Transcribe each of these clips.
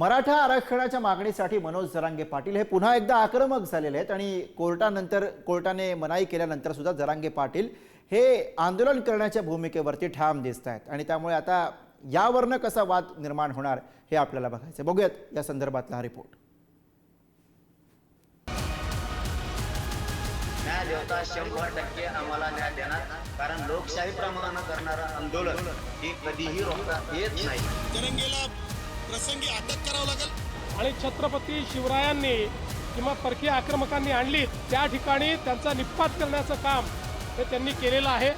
मराठा आरक्षणाच्या मागणीसाठी मनोज जरांगे पाटील हे पुन्हा एकदा आक्रमक झालेले आहेत आणि कोर्टानंतर कोर्टाने मनाई केल्यानंतर सुद्धा जरांगे पाटील हे आंदोलन करण्याच्या भूमिकेवरती ठाम दिसत आहेत. आणि त्यामुळे आता यावरनं कसा वाद निर्माण होणार हे आपल्याला बघायचं आहे. बघूयात या संदर्भातला हा रिपोर्ट. न्याय देवता शंभर टक्के आम्हाला न्याय देणार कारण लोकशाही प्रमाणे करणारं आंदोलन हे कधीही रोखता येत नाही. जरंगेला प्रसंगी अटक करावं लागेल. आणि छत्रपती शिवरायांनी किंवा परकीय आक्रमकांनी आणली त्या ठिकाणी त्यांचा निपात करण्याचं काम हे त्यांनी केलेलं आहे.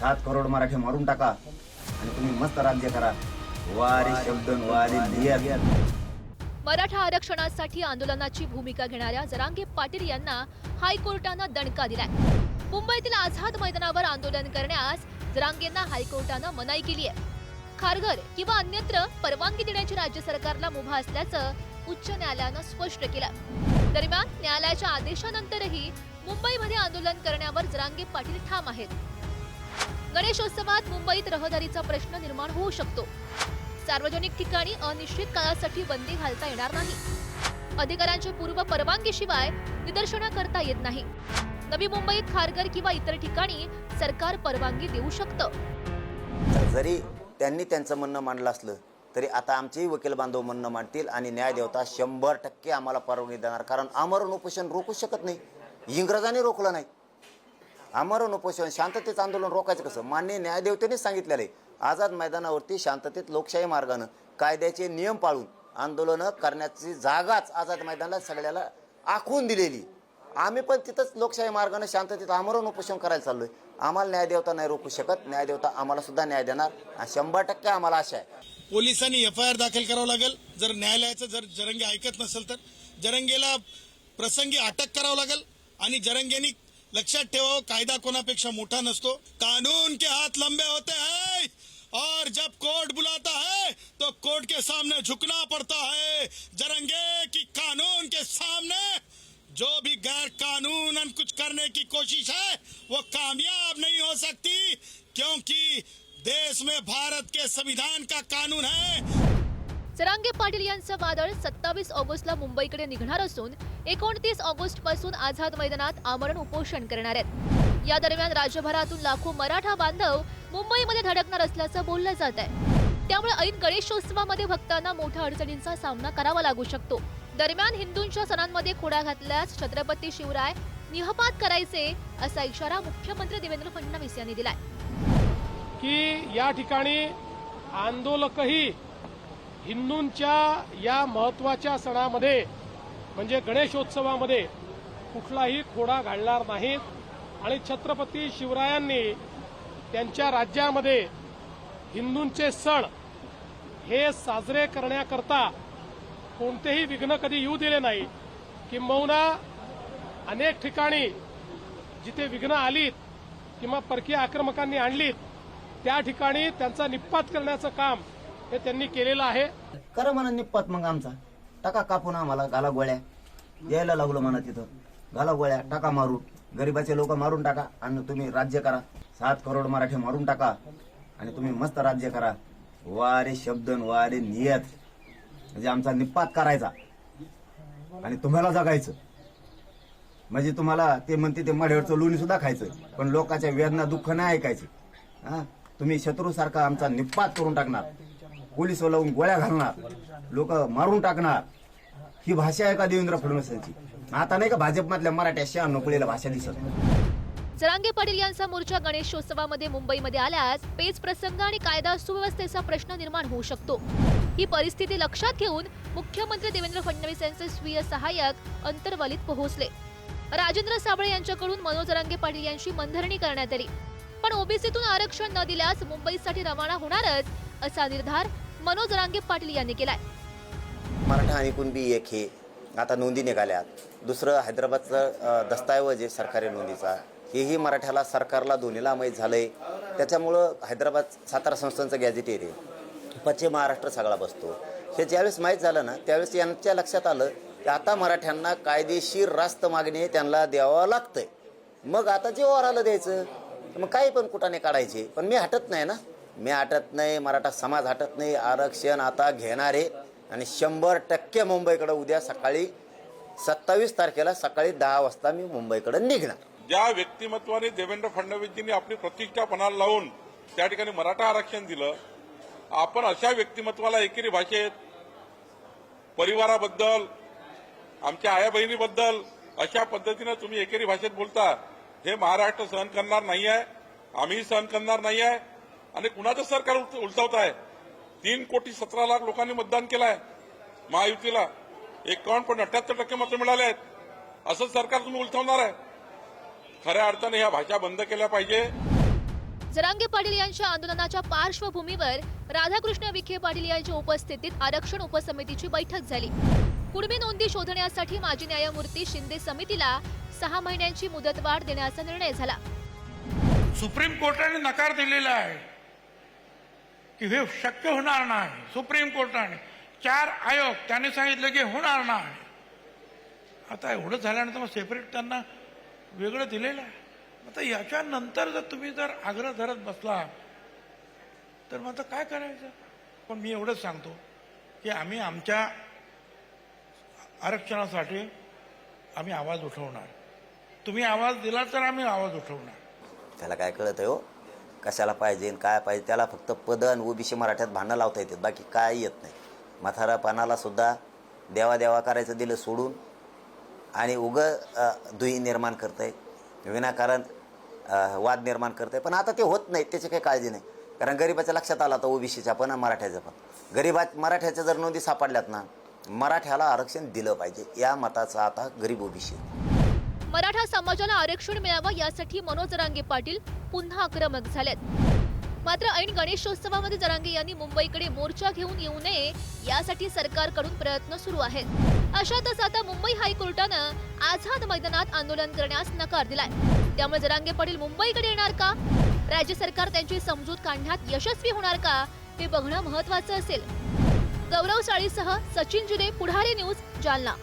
सात करोड मराठी मारून टाका आणि तुम्ही मस्त राज्य करा. वारे शब्द वारे लिया मराठा आरक्षणासाठी आंदोलनाची भूमिका घेणाऱ्या जरांगे पाटील यांना हायकोर्टानं दणका दिलाय. मुंबईतील आझाद मैदानावर आंदोलन करण्यास जरांगेंना हायकोर्टानं मनाई केली आहे खारघर किंवा अन्यत्र परवानगी देण्याची राज्य सरकारला मुभा असल्याचं उच्च न्यायालयानं स्पष्ट केलं. दरम्यान न्यायालयाच्या आदेशानंतरही मुंबईमध्ये आंदोलन करण्यावर जरांगे पाटील ठाम आहेत. गणेशोत्सवात मुंबईत रहदारीचा प्रश्न निर्माण होऊ शकतो. सार्वजनिक ठिकाणी अनिश्चित काळासाठी बंदी घालता येणार नाही. अधिकाऱ्यांच्या पूर्व परवानगीशिवाय निदर्शनं करता येत नाही. नवी मुंबईत खारघर किंवा इतर ठिकाणी सरकार परवानगी देऊ शकतं. जरी त्यांनी त्यांचं म्हणणं मांडलं असलं तरी आता आमचेही वकील बांधव म्हणणं मांडतील आणि न्यायदेवता शंभर टक्के आम्हाला परवानगी देणार. कारण आमरण उपोषण रोखू शकत नाही. इंग्रजांनी रोखलं नाही. आमरण उपोषण शांततेचं आंदोलन रोखायचं कसं? मान्य न्यायदेवतेनेच सांगितलेलं आहे. आझाद मैदानावरती शांततेत लोकशाही मार्गानं कायद्याचे नियम पाळून आंदोलनं करण्याची जागाच आझाद मैदानाला सगळ्याला आखून दिलेली. आम्ही पण तिथंच लोकशाही मार्गाने शांततेत आमरण उपोषण करायला चाललोय. आम्हाला न्याय देवता नाही रोखू शकत न्यायदेवता आम्हाला सुद्धा न्याय देणार आणि शंभर टक्के आम्हाला आशा आहे. पोलिसांनी एफ आय आर दाखल करावं लागेल. जर न्यायालयाचं जर जरंगे ऐकत नसेल तर. जरंगेला प्रसंगी अटक करावं लागेल आणि जरंगेनी लक्षात ठेवावं कायदा कोणापेक्षा मोठा नसतो. कानून के हात लंबे होते हैं. और जब कोर्ट बुलाता है तो कोर्ट के सामने झुकना पड़ता है. जरंगे की कानून के सामने जो भी गैर कानूनन कुछ करने की कोशिश है वो कामयाब नहीं हो सकती क्योंकि देश में भारत के संविधान का कानून है। सरांगे पाटील यांचं वादळ सत्तावीस ऑगस्टला मुंबईकडे निघणार असून एकोणतीस ऑगस्टपासून आझाद मैदानात आमरण उपोषण करणार आहेत. या दरम्यान राज्यभरातून लाखो मराठा बांधव मुंबईमध्ये धडकणार असल्याचं बोललं जात आहे. त्यामुळे ऐन गणेशोत्सवामध्ये भक्तांना मोठ्या अडचणींचा सामना करावा लागू शकतो. दरम्यान हिंदूंच्या सणांमध्ये खोडा घातल्यास छत्रपती शिवराय निहपात करायचे असा इशारा मुख्यमंत्री देवेंद्र फडणवीस यांनी दिलाय. की या ठिकाणी आंदोलकही हिंदूंच्या या महत्त्वाच्या सणामध्ये म्हणजे गणेशोत्सवामध्ये कुठलाही खोडा घालणार नाहीत. आणि छत्रपती शिवरायांनी त्यांच्या राज्यामध्ये हिंदूंचे सण हे साजरे करण्याकरता कोणतेही विघ्न कधी येऊ दिले नाही. किंबहुना अनेक ठिकाणी जिथे विघ्न आलीत किंवा परकीय आक्रमकांनी आणलीत त्या ठिकाणी त्यांचा निपात करण्याचं काम हे त्यांनी केलेलं आहे. खरं म्हणा निप्पात मग आमचा. टाका कापून आम्हाला घाला गोळ्या. यायला लागलो म्हणा तिथं. घाला गोळ्या टाका मारून. गरीबाचे लोक मारून टाका आणि तुम्ही राज्य करा. सात करोड मराठी मारून टाका आणि तुम्ही मस्त राज्य करा. वारे शब्द वारे नियत. म्हणजे आमचा निपात करायचा. आणि तुम्हाला जगायचं. म्हणजे तुम्हाला ते म्हणते ते मढेवरचं लोणी सुद्धा खायचं. पण लोकांच्या वेदना दुःख नाही ऐकायचं. हा? तुम्ही शत्रूसारखा आमचा निपात करून टाकणार. पोलीस लावून गोळ्या घालणार. लोक मारून टाकणार. ही भाषा आहे का देवेंद्र फडणवीसांची आता नाही का भाजपमधल्या मराठ्या शहा नोकरीला भाषा दिसत? जरांगे पाटील यांचा मोर्चा गणेशोत्सवामध्ये मुंबईमध्ये आल्यास पेच प्रसंग आणि कायदा सुव्यवस्थेचा प्रश्न निर्माण होऊ शकतो. ही परिस्थिती लक्षात घेऊन मुख्यमंत्री देवेंद्र फडणवीस यांचे स्वीय सहाय्यक अंतर्वालीत पोहोचले. राजेंद्र साबळे यांच्याकडून मनोज रांगे पाटील यांची मनधरणी करण्यात आली. पण ओबीसीतून आरक्षण न दिल्यास मुंबईसाठी रवाना होणारच असा निर्धार मनोज रांगे पाटील यांनी केलाय. मराठा आणि कुणबी एक हे. आता नोंदी निघाल्यात. दुसरं हैदराबादचं दस्तऐवज आहे सरकारी नोंदीचा. हेही मराठ्याला सरकारला दोन्हीला माहीत झालंय. त्याच्यामुळं हैदराबाद सातारा संस्थांचं गॅझेटेर पश्चिम महाराष्ट्र सगळा बसतो. हे ज्यावेळेस माहीत झालं ना त्यावेळेस यांच्या लक्षात आलं की आता मराठ्यांना कायदेशीर रास्त मागणी त्यांना द्यावं लागतंय. मग आता जेव्हा आलं द्यायचं मग काही पण कुठाने काढायचे. पण मी हटत नाही ना. मी हटत नाही मराठा समाज हटत नाही आरक्षण आता घेणारे. आणि शंभर टक्के मुंबईकडे उद्या सकाळी सत्तावीस तारखेला सकाळी दहा वाजता मी मुंबईकडे निघणार. ज्या व्यक्तिमत्वाने देवेंद्र फडणवीसजींनी आपली प्रतिष्ठा पणाला लावून त्या ठिकाणी मराठा आरक्षण दिलं आपण अशा व्यक्तिमत्वाला एकेरी भाषेत परिवाराबद्दल आमच्या आया बहिणीबद्दल अशा पद्धतीनं तुम्ही एकेरी भाषेत बोलता हे महाराष्ट्र सहन करणार नाही आहे आम्ही सहन करणार नाही आहे आणि कुणाचं सरकार उलटवत आहे तीन कोटी सतरा लाख लोकांनी मतदान केलं आहे महायुतीला. एकावन्न पॉईंट अठ्याहत्तर टक्के मतं मिळाले आहेत. असं सरकार तुम्ही उलथवणार आहे? खऱ्या अर्थाने ह्या भाषा बंद केल्या पाहिजे. जरांगे पाटील यांच्या आंदोलनाच्या पार्श्वभूमीवर राधाकृष्ण विखे पाटील यांच्या उपस्थितीत आरक्षण उपसमितीची बैठक झाली. कुणबी नोंदी शोधण्यासाठी माजी न्यायमूर्ती शिंदे समितीला सहा महिन्यांची मुदतवाढ देण्याचा निर्णय झाला. सुप्रीम कोर्टाने नकार दिलेला आहे की हे शक्य होणार नाही. सुप्रीम कोर्टाने चार आयोग त्याने सांगितलं की होणार नाही. आता एवढं झाल्यानंतर मग सेपरेट त्यांना वेगळं दिलेलं आहे. आता याच्यानंतर जर तुम्ही जर आग्रह धरत बसला तर मग आता काय करायचं? पण मी एवढंच सांगतो की आम्ही आमच्या आरक्षणासाठी आम्ही आवाज उठवणार. तुम्ही आवाज दिला तर आम्ही आवाज उठवणार. त्याला काय कळत आहे हो? कशाला पाहिजे काय पाहिजे? त्याला फक्त पदन आणि ओबीसी मराठ्यात भांडणं लावता येतात बाकी काय येत नाही. म्हातारा पानाला सुद्धा देवा देवा करायचं दिलं सोडून आणि उग दुही निर्माण करतंय विनाकारण वाद निर्माण करते पण आता ते होत नाही त्याची काही काळजी नाही. कारण गरिबाच्या लक्षात आला तर ओबीसीचा पण मराठ्याचा मराठ्याचं पण. गरीबात मराठ्याच्या जर नोंदी सापडल्यात ना मराठ्याला आरक्षण दिलं पाहिजे. या मताचा आता गरीब ओबीसी. मराठा समाजाला आरक्षण मिळावं यासाठी मनोज रांगे पाटील पुन्हा आक्रमक झालेत. मात्र ऐन गणेशोत्सवामध्ये जरांगे यांनी मुंबईकडे मोर्चा घेऊन येऊ नये यासाठी सरकारकडून प्रयत्न सुरू आहेत. अशातच आता मुंबई हायकोर्टानं आझाद मैदानात आंदोलन करण्यास नकार दिलाय. त्यामुळे जरांगे पाटील मुंबईकडे येणार का? राज्य सरकार त्यांची समजूत काढण्यात यशस्वी होणार का? हे बघणं महत्वाचं असेल. गौरव साळीसह सचिन जुने पुढारी न्यूज जालना.